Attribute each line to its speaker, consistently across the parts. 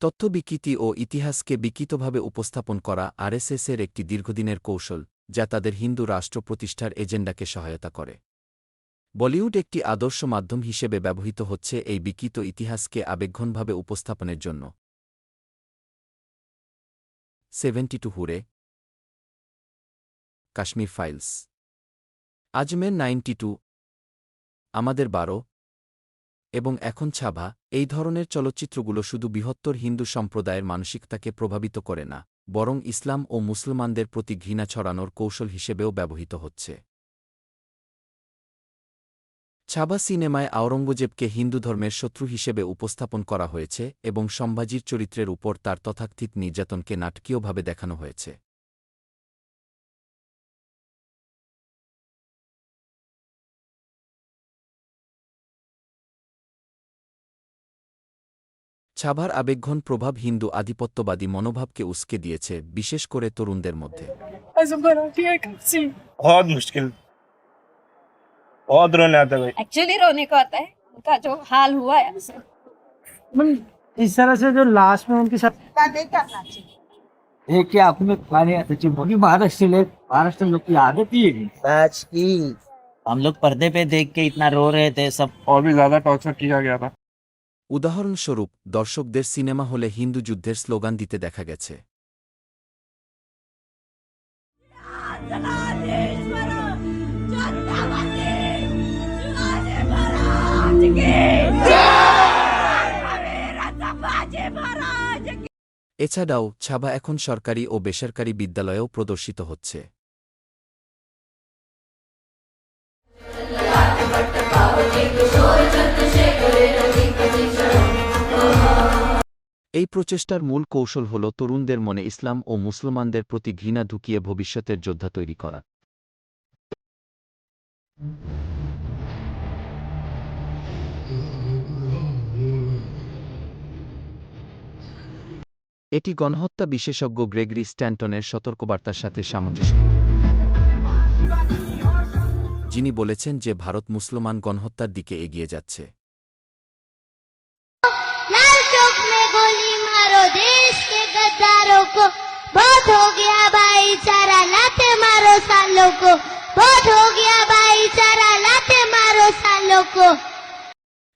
Speaker 1: তথ্য বিকৃতি ও ইতিহাসকে বিকৃতভাবে উপস্থাপন করা আরএসএসের একটি দীর্ঘদিনের কৌশল, যা তাদের হিন্দু রাষ্ট্র প্রতিষ্ঠার এজেন্ডাকে সহায়তা করে। বলিউড একটি আদর্শ মাধ্যম হিসেবে ব্যবহৃত হচ্ছে এই বিকৃত ইতিহাসকে আবেগঘনভাবে উপস্থাপনের জন্য। Seventy two হুরে। Kashmir files. Ajmer ninety two. আমাদের বারো। এবং এখন ছাভা, এই ধরনের চলচ্চিত্রগুলো শুধু বৃহত্তর হিন্দু সম্প্রদায়ের মানসিকতাকে প্রভাবিত করে না, বরং ইসলাম ও মুসলমানদের প্রতি ঘৃণা ছড়ানোর কৌশল হিসেবেও ব্যবহৃত হচ্ছে। ছাবা সিনেমায় আওরঙ্গজেবকে হিন্দু ধর্মের শত্রু হিসেবে উপস্থাপন করা হয়েছে এবং সম্ভাজির চরিত্রের উপর তার তথাকথিত নির্যাতনকে নাটকীয়ভাবে দেখানো হয়েছে। ছাভার আবেগঘন প্রভাব হিন্দু আধিপত্যবাদী মনোভাবকে উস্কে দিয়েছে বিশেষ করে তরুণদের মধ্যে
Speaker 2: ऐसे मराठी है कैसी
Speaker 3: बहुत मुश्किल बहुत रोने आता है भाई
Speaker 4: एक्चुअली रोने को आता है उनका जो हाल हुआ है ऐसे
Speaker 2: मतलब इस तरह से जो लास्ट में उनके साथ
Speaker 4: नहीं करना चाहिए
Speaker 5: एक की आंखों में पानी आता है क्योंकि महाराष्ट्र लोग महाराष्ट्र लोग की आदत ही है मैच की हम लोग पर्दे पे देख के इतना रो रहे थे सब
Speaker 3: और भी ज्यादा टॉर्चर किया गया था
Speaker 1: উদাহরণস্বরূপ, দর্শকদের সিনেমা হলে হিন্দু যুদ্ধের স্লোগান দিতে দেখা গেছে। এছাড়াও, ছাবা এখন সরকারি ও বেসরকারি বিদ্যালয়েও প্রদর্শিত হচ্ছে। এই প্রচেষ্টার মূল কৌশল হল তরুণদের মনে ইসলাম ও মুসলমানদের প্রতি ঘৃণা ঢুকিয়ে ভবিষ্যতের যোদ্ধা তৈরি করা। এটি গণহত্যা বিশেষজ্ঞ গ্রেগরি স্ট্যান্টনের সতর্কবার্তার সাথে সামঞ্জস্য। যিনি বলেছেন যে ভারত মুসলমান গণহত্যার দিকে এগিয়ে যাচ্ছে।
Speaker 6: मारो देश के गद्दारों को बहुत हो गया भाईचारा लाते मारो सालों को बहुत हो गया भाईचारा लाते मारो सालों को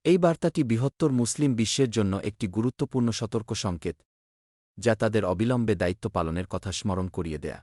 Speaker 1: এই বার্তাটি বৃহত্তর মুসলিম বিশ্বের জন্য একটি গুরুত্বপূর্ণ সতর্ক সংকেত যা তাদের অবিলম্বে দায়িত্ব পালনের কথা স্মরণ করিয়ে দেয়া